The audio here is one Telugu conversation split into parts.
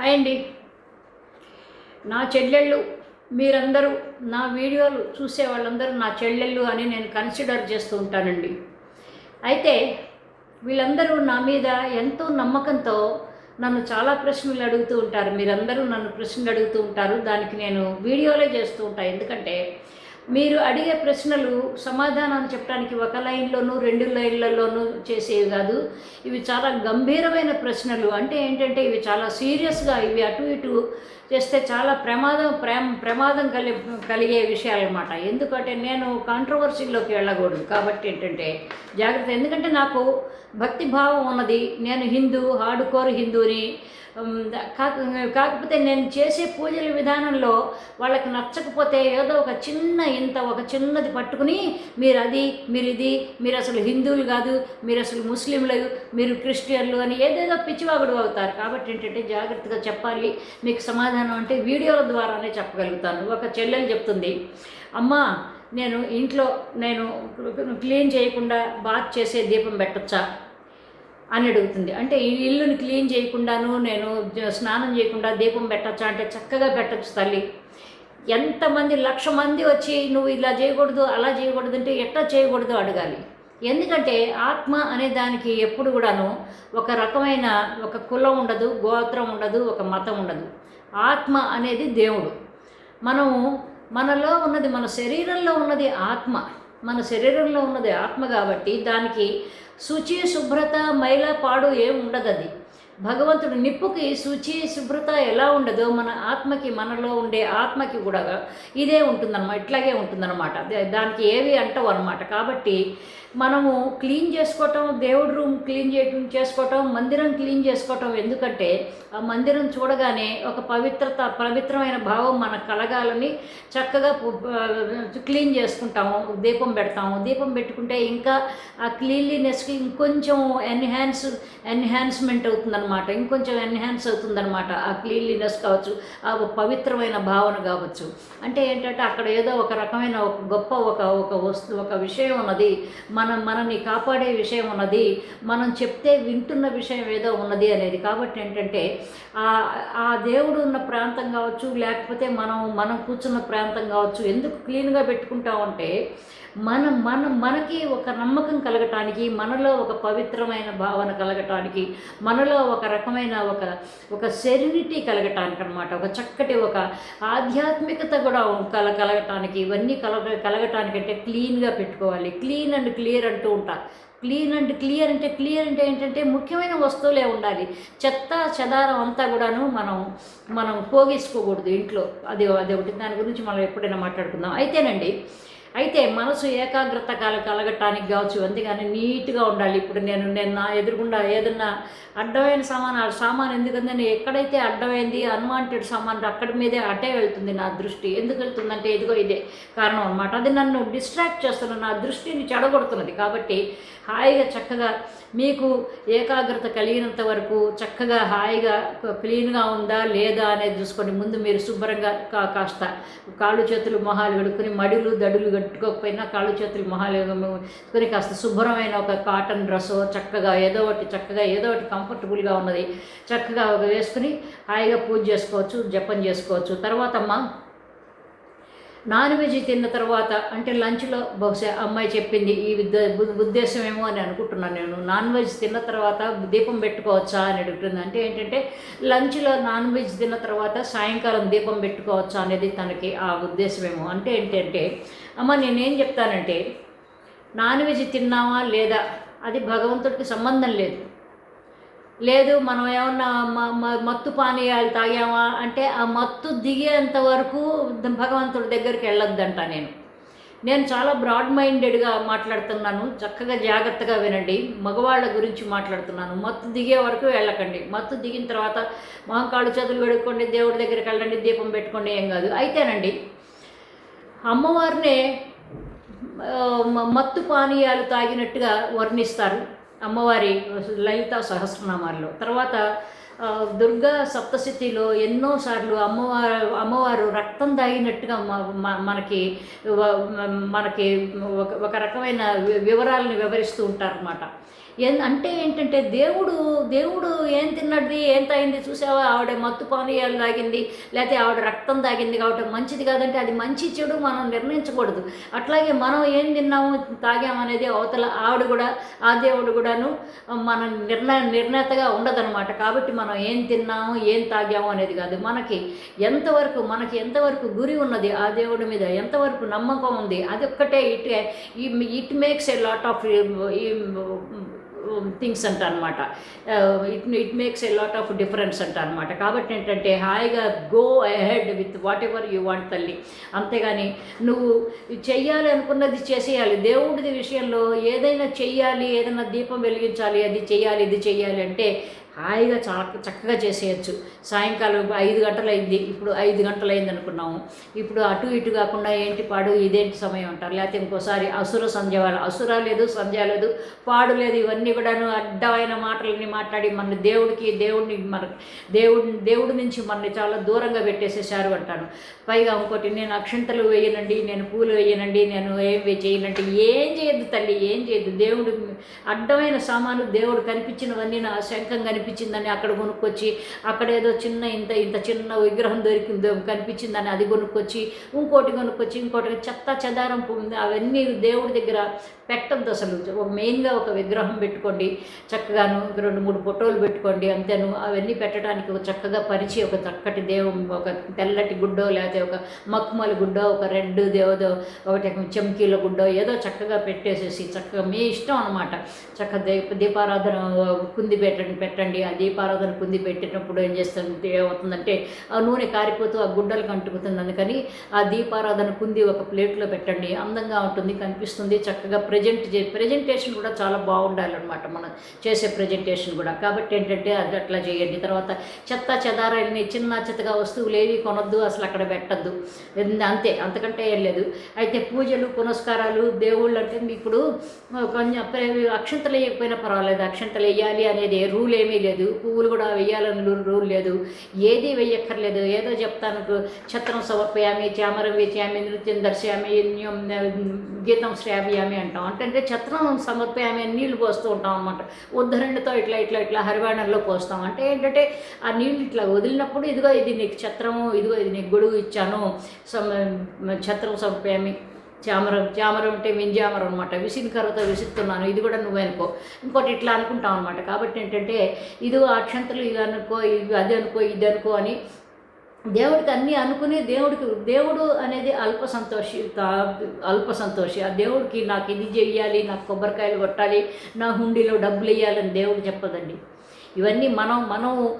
హాయ్ అండి. నా చెల్లెళ్ళు మీరందరూ నా వీడియోలు చూసే వాళ్ళందరూ నా చెల్లెళ్ళు అని నేను కన్సిడర్ చేస్తూ ఉంటానండి. అయితే వీళ్ళందరూ నా మీద ఎంతో నమ్మకంతో నన్ను చాలా ప్రశ్నలు అడుగుతూ ఉంటారు. మీరందరూ నన్ను ప్రశ్నలు అడుగుతూ ఉంటారు. దానికి నేను వీడియోలే చేస్తూ ఉంటాను ఎందుకంటే మీరు అడిగే ప్రశ్నలు సమాధానం చెప్పడానికి ఒక లైన్లోనూ రెండు లైన్లలోనూ చేసేవి కాదు. ఇవి చాలా గంభీరమైన ప్రశ్నలు. అంటే ఏంటంటే ఇవి చాలా సీరియస్గా ఇవి అటు ఇటు చేస్తే చాలా ప్రమాదం ప్రేమ ప్రమాదం కలి కలిగే విషయాలన్నమాట ఎందుకంటే నేను కాంట్రవర్సీలోకి వెళ్ళకూడదు. కాబట్టి ఏంటంటే జాగ్రత్త. ఎందుకంటే నాకు భక్తి భావం ఉన్నది. నేను హిందూ హార్డ్కోర్ హిందూని కాకపోతే నేను చేసే పూజల విధానంలో వాళ్ళకి నచ్చకపోతే ఏదో ఒక చిన్న ఇంత ఒక చిన్నది పట్టుకుని మీరు అది మీరు ఇది మీరు అసలు హిందువులు కాదు మీరు అసలు ముస్లింలు మీరు క్రిస్టియన్లు అని ఏదేదో పిచ్చివాగుడు అవుతారు. కాబట్టి ఏంటంటే జాగ్రత్తగా చెప్పాలి. మీకు సమాధానం అంటే వీడియోల ద్వారానే చెప్పగలుగుతాను. ఒక చెల్లెలు చెప్తుంది అమ్మా నేను ఇంట్లో నేను క్లీన్ చేయకుండా బాత్ చేసే దీపం పెట్టొచ్చా? అని అడుగుతుంది. అంటే ఇల్లుని క్లీన్ చేయకుండాను నేను స్నానం చేయకుండా దీపం పెట్టచ్చా అంటే చక్కగా పెట్టచ్చు తల్లి. ఎంతమంది లక్ష మంది వచ్చి నువ్వు ఇలా చేయకూడదు అలా చేయకూడదు అంటే ఎట్లా చేయకూడదు అడగాలి. ఎందుకంటే ఆత్మ అనే దానికి ఎప్పుడు కూడాను ఒక రకమైన ఒక కులం ఉండదు గోత్రం ఉండదు ఒక మతం ఉండదు. ఆత్మ అనేది దేవుడు. మనము మనలో ఉన్నది మన శరీరంలో ఉన్నది ఆత్మ. మన శరీరంలో ఉన్నది ఆత్మ కాబట్టి దానికి శుచి శుభ్రత మైల పాడు ఏం ఉండదు అది. భగవంతుడు నిప్పుకి శుచి శుభ్రత ఎలా ఉండదో మన ఆత్మకి మనలో ఉండే ఆత్మకి కూడా ఇదే ఉంటుందన్నమాట ఇట్లాగే ఉంటుందన్నమాట. దానికి ఏవి అంటవు అనమాట కాబట్టి మనము క్లీన్ చేసుకోవటం దేవుడి రూమ్ క్లీన్ చేయటం చేసుకోవటం మందిరం క్లీన్ చేసుకోవటం ఎందుకంటే ఆ మందిరం చూడగానే ఒక పవిత్రత పవిత్రమైన భావం మనకు కలగాలని చక్కగా క్లీన్ చేసుకుంటాము దీపం పెడతాము. దీపం పెట్టుకుంటే ఇంకా ఆ క్లీన్లీనెస్కి ఇంకొంచెం ఎన్హాన్స్ ఎన్హాన్స్మెంట్ అవుతుందన్నమాట. ఇంకొంచెం ఎన్హాన్స్ అవుతుందన్నమాట ఆ క్లీన్లీనెస్ కావచ్చు ఆ పవిత్రమైన భావన కావచ్చు. అంటే ఏంటంటే అక్కడ ఏదో ఒక రకమైన ఒక గొప్ప ఒక ఒక వస్తు ఒక విషయం ఉన్నది. మనం మనల్ని కాపాడే విషయం ఉన్నది మనం చెప్తే వింటున్న విషయం ఏదో ఉన్నది అనేది. కాబట్టి ఏంటంటే ఆ ఆ దేవుడు ఉన్న ప్రాంతం కావచ్చు లేకపోతే మనం మనం కూర్చున్న ప్రాంతం కావచ్చు ఎందుకు క్లీన్గా పెట్టుకుంటామంటే మనం మన మనకి ఒక నమ్మకం కలగటానికి మనలో ఒక పవిత్రమైన భావన కలగటానికి మనలో ఒక రకమైన ఒక ఒక సెరినిటీ కలగటానికి అనమాట ఒక చక్కటి ఒక ఆధ్యాత్మికత కూడా కల కలగటానికి ఇవన్నీ కలగ కలగటానికి అంటే క్లీన్గా పెట్టుకోవాలి. క్లీన్ అండ్ క్లియర్ అంటూ ఉంటా. క్లీన్ అండ్ క్లియర్ అంటే క్లియర్ అంటే ఏంటంటే ముఖ్యమైన వస్తువులే ఉండాలి. చెత్త చెదారం అంతా కూడాను మనం మనం పోగేసుకోకూడదు ఇంట్లో. అది అది ఒకటి. దాని గురించి మనం ఎప్పుడైనా మాట్లాడుకుందాం. అయితేనండి అయితే మనసు ఏకాగ్రత కల కలగటానికి కావచ్చు అందుకని నీట్గా ఉండాలి. ఇప్పుడు నేను నేను నా ఎదురుగుండా ఏదన్నా అడ్డమైన సామాన్ ఆ సామాన్ ఎందుకంటే నేను ఎక్కడైతే అడ్డమైంది అన్వాంటెడ్ సామాన్ అక్కడి మీదే అటే వెళ్తుంది నా దృష్టి. ఎందుకు వెళ్తుందంటే ఇదిగో ఇదే కారణం అనమాట అది నన్ను డిస్ట్రాక్ట్ చేస్తున్న నా దృష్టిని చెడగొడుతున్నది. కాబట్టి హాయిగా చక్కగా మీకు ఏకాగ్రత కలిగినంత వరకు చక్కగా హాయిగా క్లీన్గా ఉందా లేదా అనేది చూసుకోండి. ముందు మీరు శుభ్రంగా కా కాస్త కాళ్ళు చేతులు మొహాలు కడుక్కొని మడులు దడులు కట్టుకోకపోయినా కాళ్ళు చేతులు మొహాలు కాస్త శుభ్రమైన ఒక కాటన్ డ్రెస్ చక్కగా ఏదో ఒకటి చక్కగా ఏదో ఒకటి కంఫర్టబుల్గా ఉన్నది. చక్కగా ఒక వేసుకుని హాయిగా పూజ చేసుకోవచ్చు జపం చేసుకోవచ్చు. తర్వాత అమ్మ నాన్ వెజ్ తిన్న తర్వాత అంటే లంచ్లో బహుశా అమ్మాయి చెప్పింది ఈ ఉద్దేశం ఏమో అని అనుకుంటున్నాను నేను. నాన్ వెజ్ తిన్న తర్వాత దీపం పెట్టుకోవచ్చా అని అడుగుతుంది. అంటే ఏంటంటే లంచ్లో నాన్ వెజ్ తిన్న తర్వాత సాయంకాలం దీపం పెట్టుకోవచ్చా అనేది తనకి ఆ ఉద్దేశమేమో. అంటే ఏంటంటే అమ్మ నేనేం చెప్తానంటే నాన్ వెజ్ తిన్నావా లేదా? అది భగవంతుడికి సంబంధం లేదు. లేదు మనం ఏమన్నా మత్తు పానీయాలు తాగామా? అంటే ఆ మత్తు దిగేంత వరకు భగవంతుడి దగ్గరికి వెళ్ళొద్దంట నేను. నేను చాలా బ్రాడ్ మైండెడ్గా మాట్లాడుతున్నాను. చక్కగా జాగ్రత్తగా వినండి. మగవాళ్ళ గురించి మాట్లాడుతున్నాను. మత్తు దిగే వరకు వెళ్ళకండి. మత్తు దిగిన తర్వాత మహంకాళ్ళు చేతులు పెట్టుకోండి దేవుడి దగ్గరికి వెళ్ళండి దీపం పెట్టుకోండి ఏం కాదు. అయితేనండి అమ్మవారినే మత్తు పానీయాలు తాగినట్టుగా వర్ణిస్తారు. అమ్మవారి లలిత సహస్రనామాల్లో. తర్వాత దుర్గా సప్తశతిలో ఎన్నోసార్లు అమ్మవారు అమ్మవారు రక్తం తాగినట్టుగా మనకి మనకి ఒక ఒక రకమైన వి- వివరాలను వివరిస్తూ ఉంటారన్నమాట. అంటే ఏంటంటే దేవుడు దేవుడు ఏం తిన్నది ఏం తాగింది చూసావా? ఆవిడ మత్తు పానీయాలు తాగింది లేకపోతే ఆవిడ రక్తం తాగింది కాబట్టి మంచిది కాదంటే అది మంచి చెడు మనం నిర్ణయించకూడదు. అట్లాగే మనం ఏం తిన్నాము తాగామనేది అవతల ఆవిడ కూడా ఆ దేవుడు కూడాను మన నిర్ణయ నిర్ణేతగా ఉండదనమాట కాబట్టి మనం ఏం తిన్నాము ఏం తాగాము అనేది కాదు. మనకి ఎంతవరకు మనకి ఎంతవరకు గురి ఉన్నది ఆ దేవుడి మీద ఎంతవరకు నమ్మకం ఉంది అది ఒక్కటే it it makes a lot of Um, things అంట అనమాట it it makes a lot of difference అంట అనమాట కాబట్టి ఏంటంటే హాయిగా go ahead with whatever you want తల్లి. అంతేగాని నువ్వు చెయ్యాలి అనుకున్నది చేసేయాలి. దేవుడిది విషయంలో ఏదైనా చెయ్యాలి ఏదైనా దీపం వెలిగించాలి అది చెయ్యాలి ఇది చెయ్యాలి అంటే హాయిగా చాలా చక్కగా చేసేయచ్చు. సాయంకాలం ఐదు గంటలు అయింది ఇప్పుడు ఐదు గంటలు అయింది అనుకున్నాము. ఇప్పుడు అటు ఇటు కాకుండా ఏంటి పాడు ఇదేంటి సమయం అంటారు. లేకపోతే ఇంకోసారి అసుర సంధ్య అసుర లేదు సంధ్య లేదు పాడు లేదు ఇవన్నీ కూడాను అడ్డమైన మాటలని మాట్లాడి మన దేవుడికి దేవుడిని మన దేవుడి దేవుడి నుంచి మనని చాలా దూరంగా పెట్టేసేసారు అంటాను. పైగా ఇంకోటి నేను అక్షంతలు వేయనండి నేను పూలు వేయనండి నేను ఏం చేయనండి ఏం చేయద్దు తల్లి ఏం చేయద్దు. దేవుడు అడ్డమైన సామాను దేవుడు కనిపించినవన్నీ నా శంఖం కనిపి కనిపించిందని అక్కడ కొనుక్కొచ్చి అక్కడ ఏదో చిన్న ఇంత ఇంత చిన్న విగ్రహం దొరికిందో కనిపించిందని అది కొనుక్కొచ్చి ఇంకోటి కొనుక్కొచ్చి ఇంకోటి చెత్త చెదారం ఉంది అవన్నీ దేవుడి దగ్గర పెట్టద్దు అసలు. ఒక మెయిన్గా ఒక విగ్రహం పెట్టుకోండి చక్కగాను రెండు మూడు ఫోటోలు పెట్టుకోండి అంతేను. అవన్నీ పెట్టడానికి ఒక చక్కగా పరిచి ఒక చక్కటి దేవం ఒక తెల్లటి గుడ్డో లేకపోతే ఒక మక్కుమల గుడ్డో ఒక రెడ్ దేవదో ఒకటి చెంకీల గుడ్డో ఏదో చక్కగా పెట్టేసేసి చక్కగా మీ ఇష్టం అనమాట చక్కగా దీపారాధన కుంది పెట్టండి పెట్టండి. ఆ దీపారాధన కుంది పెట్టినప్పుడు ఏం చేస్తుంది ఏమవుతుందంటే ఆ నూనె కారిపోతూ ఆ గుడ్డలకు అంటుకుతుంది అందుకని ఆ దీపారాధన కుంది ఒక ప్లేట్లో పెట్టండి. అందంగా ఉంటుంది కనిపిస్తుంది చక్కగా ప్రజెంట్ చే ప్రజెంటేషన్ కూడా చాలా బాగుండాలన్నమాట మనం చేసే ప్రజెంటేషన్ కూడా. కాబట్టి ఏంటంటే అది అట్లా చేయండి. తర్వాత చెత్త చెదారాలని చిన్న చెత్తగా వస్తువులు ఏవి కొనొద్దు అసలు అక్కడ పెట్టద్దు. అంతే అంతకంటే ఏం లేదు. అయితే పూజలు పునస్కారాలు దేవుళ్ళు అంటే ఇప్పుడు కొంచెం అక్షంతలు వేయకపోయినా పర్వాలేదు. అక్షంతలు వేయాలి అనేది రూల్ ఏమీ లేదు. లేదు. పువ్వులు కూడా వేయాలని రూ- రూల్ లేదు. ఏది వేయక్కర్లేదు. ఏదో చెప్తాను. ఛత్రం సమర్పయామి చామరం వేచామి నృత్యం దర్శయామి గీతం శ్రావ్యామి అంటాం. అంటే ఛత్రం సమర్పయామి అని నీళ్ళు పోస్తూ ఉంటాం అనమాట ఉద్ధరణితో ఇట్లా ఇట్లా ఇట్లా హరివాణంలో పోస్తాం. అంటే ఏంటంటే ఆ నీళ్ళు ఇట్లా వదిలినప్పుడు ఇదిగో ఇది నీకు ఛత్రము ఇదిగో ఇది నీకు గొడుగు ఇచ్చాను. సమ ఛత్రం సమర్పయామి. చామరం చామరం అంటే వింజామరం అనమాట విసిన కర్రతో విసురుతున్నాను. ఇది కూడా నువ్వే అనుకో. ఇంకోటి ఇట్లా అనుకుంటాం అనమాట కాబట్టి ఏంటంటే ఇది అక్షంతలు ఇది అనుకో ఇది అది అనుకో ఇది అనుకో అని దేవుడికి అన్నీ అనుకుని దేవుడికి దేవుడు అనేది అల్ప సంతోషి అల్ప సంతోషి. ఆ దేవుడికి నాకు ఇది చెయ్యాలి నాకు కొబ్బరికాయలు కొట్టాలి నా హుండీలో డబ్బులు ఇవ్వాలని దేవుడు చెప్పదండి. ఇవన్నీ మనం మనం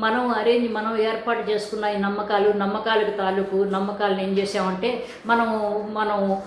మనం అరేంజ్ మనం ఏర్పాటు చేసుకున్న ఈ నమ్మకాలు నమ్మకాలకు తాలూకు నమ్మకాలను ఏం చేసామంటే మనం మనం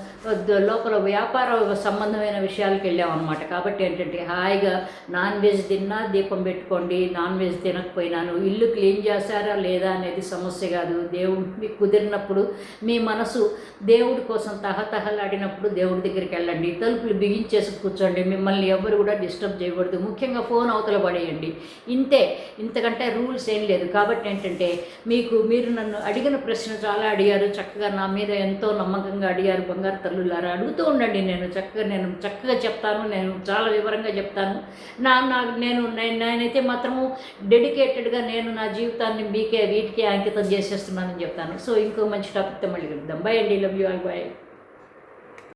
లోపల వ్యాపార సంబంధమైన విషయాలకు వెళ్ళామన్నమాట. కాబట్టి ఏంటంటే హాయిగా నాన్ వెజ్ తిన్నా దీపం పెట్టుకోండి నాన్ వెజ్ తినకపోయినాను ఇల్లు క్లీన్ చేశారా లేదా అనేది సమస్య కాదు. దేవుడికి కుదిరినప్పుడు మీ మనసు దేవుడి కోసం తహతహలాడినప్పుడు దేవుడి దగ్గరికి వెళ్ళండి. తలుపులు బిగించేసి కూర్చోండి. మిమ్మల్ని ఎవరు కూడా డిస్టర్బ్ చేయకూడదు. ముఖ్యంగా ఫోన్ అవతల పడేయండి. ఇంతే. ఇంతకంటే రూల్స్ ఏం లేదు. కాబట్టి ఏంటంటే మీకు మీరు నన్ను అడిగిన ప్రశ్న చాలా అడిగారు. చక్కగా నా మీద ఎంతో నమ్మకంగా అడిగారు. బంగారు తల్లులారా అడుగుతూ ఉండండి. నేను చక్కగా నేను చక్కగా చెప్తాను. నేను చాలా వివరంగా చెప్తాను. నా నా నేను నేనైతే మాత్రము డెడికేటెడ్గా నేను నా జీవితాన్ని మీకే వీటికే అంకితం చేసేస్తున్నానని చెప్తాను. సో ఇంకో మంచి టాపిక్తో మళ్ళీ కలుద్దాం. బై అండి. Love you all. బాయ్